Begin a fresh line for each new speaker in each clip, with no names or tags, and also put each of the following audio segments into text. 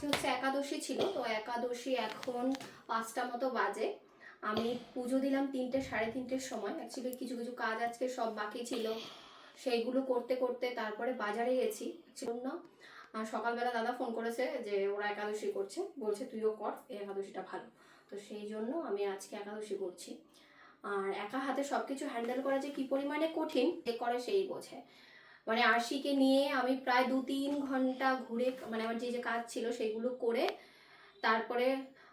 আজকে হচ্ছে একাদশী ছিল, তো একাদশী এখন পাঁচটা মতো বাজে। আমি পুজো দিলাম তিনটে, সাড়ে তিনটের সময়। অ্যাকচুয়ালি কিছু কিছু কাজ আজকে সব বাকি ছিল। সেইগুলো করতে করতে তারপরে বাজারে গেছি। আর সকালবেলা দাদা ফোন করেছে যে ওরা একাদশী করছে। বলছে, তুইও কর, এই একাদশীটা ভালো। তো সেই জন্য আমি আজকে একাদশী করছি। আর একা হাতে সব কিছু হ্যান্ডেল করা যে কী পরিমাণে কঠিন যে করে সেই বোঝে। মানে আরশিকে নিয়ে আমি প্রায় দু তিন ঘণ্টা ঘুরে মানে আমার যে যে কাজ ছিল সেগুলো করে, তারপরে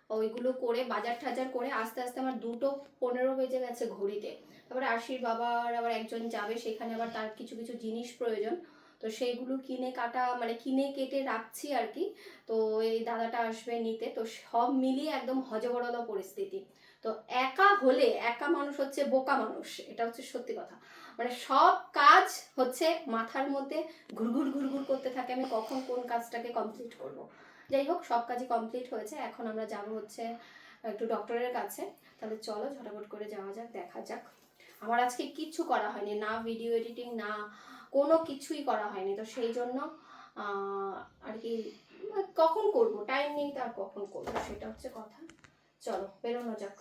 ওইগুলো করে বাজার টাজার করে আস্তে আস্তে আমার দুটো পনেরো বেজে গেছে ঘড়িতে। তারপরে আরশির বাবার আবার একজন যাবে, সেখানে আবার তার কিছু কিছু জিনিস প্রয়োজন। তো সেইগুলো কিনে কাটা মানে কিনে কেটে রাখছি আর কি তো এই দাদাটা আসবে নিতে, তো সব মিলিয়ে একদম হজবরল পরিস্থিতি। তো একা হলে, একা মানুষ হচ্ছে বোকা মানুষ, এটা হচ্ছে সত্যি কথা। মানে সব কাজ হচ্ছে মাথার মধ্যে ঘুরঘুর ঘুরঘুর করতে থাকে, আমি কখন কোন কাজটাকে কমপ্লিট করব। যাই হোক, সব কাজই কমপ্লিট হয়েছে, এখন আমরা যাব হচ্ছে একটু ডক্টরের কাছে। তাহলে চলো, ঝটাপট করে যাওয়া যাক, দেখা যাক। আমার আজকে কিচ্ছু করা হয়নি না ভিডিও এডিটিং না কোনো কিছুই করা হয়নি। তো সেই জন্য আর কি কখন করব? টাইম নেই তার কখন করব? সেটা হচ্ছে কথা। চলো বেরোনো যাক।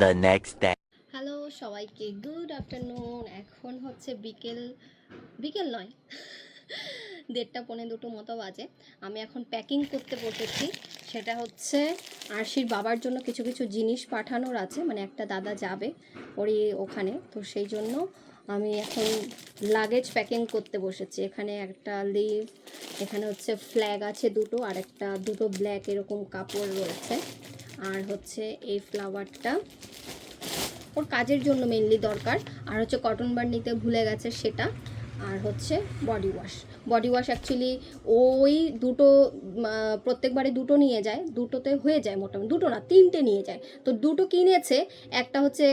The next day.
হ্যালো সবাইকে গুড আফটারনুন এখন হচ্ছে বিকেল বিকেল নয়। দেড়টা পৌনে দুটো মতো বাজে। আমি এখন প্যাকিং করতে বসেছি। সেটা হচ্ছে আরশির বাবার জন্য কিছু কিছু জিনিস পাঠানোর আছে। মানে একটা দাদা যাবে ওরই ওখানে। তো সেই জন্য আমি এখন লাগেজ প্যাকিং করতে বসেছি। এখানে একটা লিভ এখানে হচ্ছে ফ্ল্যাগ আছে দুটো, আর একটা দুটো ব্ল্যাক এরকম কাপড় রয়েছে। আর হচ্ছে এই ফ্লাওয়ারটা ওর কাজের জন্য মেনলি দরকার। আর হচ্ছে কটন বার নিতে ভুলে গেছে সেটা। আর হচ্ছে body wash body wash actually ওই দুটো প্রত্যেকবারে দুটো নিয়ে যায়, দুটোতে হয়ে যায় মোটামুটি, দুটো না, তিনটে নিয়ে যায়। তো দুটো কিনেছে, একটা হচ্ছে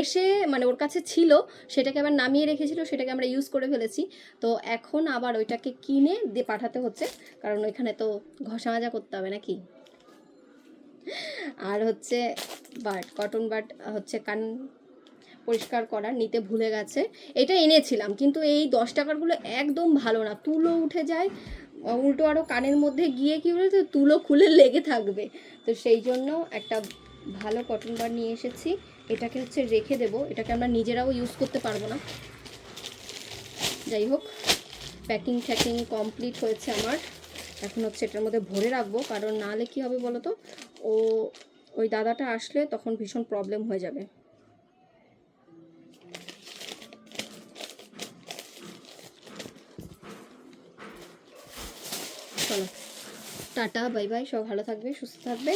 এসে মানে ওর কাছে ছিল, সেটাকে আবার নামিয়ে রেখেছিল, সেটাকে আমরা ইউজ করে ফেলেছি। তো এখন আবার ওইটাকে কিনে দিয়ে পাঠাতে হচ্ছে, কারণ ওইখানে তো ঘষা মাজা করতে হবে নাকি? আর হচ্ছে বাট কটন বাট হচ্ছে কান পরিষ্কার করার, নিতে ভুলে গেছে। এটা এনেছিলাম, কিন্তু এই দশ টাকারগুলো একদম ভালো না। তুলো উঠে যায় উল্টো আরও কানের মধ্যে গিয়ে কী বলেছে তুলো খুলে লেগে থাকবে। তো সেই জন্য একটা ভালো কটন বার নিয়ে এসেছি। এটাকে হচ্ছে রেখে দেব। এটাকে আমরা নিজেরাও ইউজ করতে পারব না। যাই হোক প্যাকিং ট্যাকিং কমপ্লিট হয়েছে আমার। এখন হচ্ছে এটার মধ্যে ভরে রাখব, কারণ নাহলে কী হবে বলো তো ও, ওই দাদাটা আসলে তখন ভীষণ প্রবলেম হয়ে যাবে। চলো। টাটা বাই বাই সব ভালো থাকবে সুস্থ থাকবে।